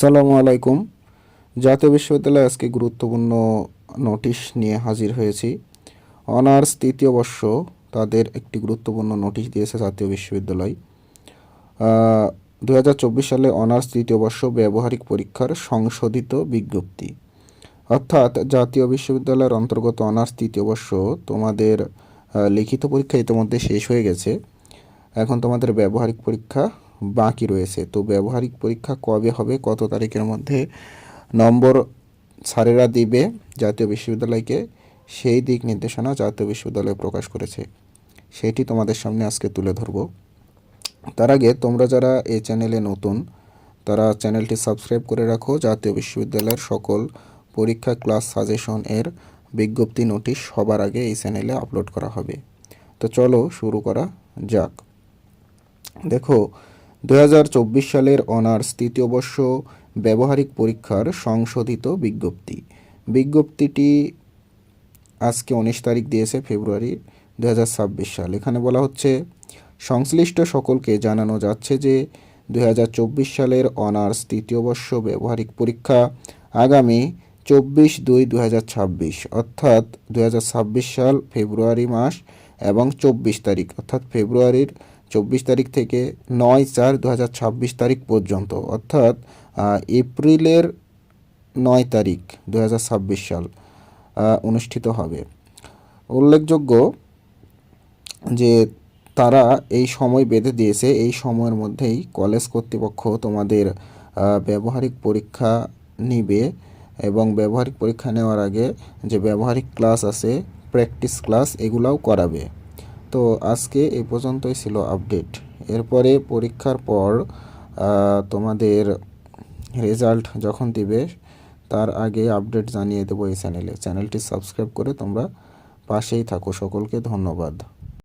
আসসালামু আলাইকুম। জাতীয় বিশ্ববিদ্যালয় আজকে গুরুত্বপূর্ণ নোটিশ নিয়ে হাজির হয়েছি। অনার্স তৃতীয় বর্ষ তাদের একটি গুরুত্বপূর্ণ নোটিশ দিয়েছে জাতীয় বিশ্ববিদ্যালয়। দু হাজার চব্বিশ সালে অনার্স তৃতীয় বর্ষ ব্যবহারিক পরীক্ষার সংশোধিত বিজ্ঞপ্তি। অর্থাৎ জাতীয় বিশ্ববিদ্যালয়ের অন্তর্গত অনার্স তৃতীয় বর্ষ তোমাদের লিখিত পরীক্ষা ইতিমধ্যে শেষ হয়ে গেছে। এখন তোমাদের ব্যবহারিক পরীক্ষা বাকি রয়েছে। তো ব্যবহারিক পরীক্ষা কবে হবে, কত তারিখের মধ্যে নম্বর স্যারেরা দিবে জাতীয় বিশ্ববিদ্যালয়কে, সেই দিক নির্দেশনা জাতীয় বিশ্ববিদ্যালয় প্রকাশ করেছে। সেটি তোমাদের সামনে আজকে তুলে ধরবো। তার আগে তোমরা যারা এই চ্যানেলে নতুন, তারা চ্যানেলটি সাবস্ক্রাইব করে রাখো। জাতীয় বিশ্ববিদ্যালয়ের সকল পরীক্ষা, ক্লাস, সাজেশন এর বিজ্ঞপ্তি, নোটিশ সবার আগে এই চ্যানেলে আপলোড করা হবে। তো চলো শুরু করা যাক। দেখো দুই হাজার চব্বিশ সালের অনার্স তৃতীয় বর্ষ ব্যবহারিক পরীক্ষার সংশোধিত বিজ্ঞপ্তি। বিজ্ঞপ্তিটি আজকে উনিশ তারিখ দিয়েছে ফেব্রুয়ারি দু হাজার ছাব্বিশ সাল। এখানে বলা হচ্ছে, সংশ্লিষ্ট সকলকে জানানো যাচ্ছে যে দু হাজার চব্বিশ সালের অনার্স তৃতীয় বর্ষ ব্যবহারিক পরীক্ষা আগামী চব্বিশ দুই দু অর্থাৎ দু হাজার ছাব্বিশ সাল ফেব্রুয়ারি মাস এবং চব্বিশ তারিখ, অর্থাৎ ফেব্রুয়ারির চব্বিশ তারিখ থেকে নয় চার দু তারিখ পর্যন্ত, অর্থাৎ এপ্রিলের নয় তারিখ দু হাজার ছাব্বিশ সাল অনুষ্ঠিত হবে। উল্লেখযোগ্য যে তারা এই সময় বেঁধে দিয়েছে, এই সময়ের মধ্যেই কলেজ কর্তৃপক্ষ তোমাদের ব্যবহারিক পরীক্ষা নিবে এবং ব্যবহারিক পরীক্ষা নেওয়ার আগে যে ব্যবহারিক ক্লাস আছে, প্র্যাকটিস ক্লাস, এগুলাও করাবে। তো আজকে এই পর্যন্তই ছিল আপডেট এরপরে পরীক্ষার পর তোমাদের রেজাল্ট যখন দিবে, তার আগে আপডেট জানিয়ে দেবো এই চ্যানেলে চ্যানেলটি সাবস্ক্রাইব করে তোমরা পাশেই থাকো। সকলকে ধন্যবাদ।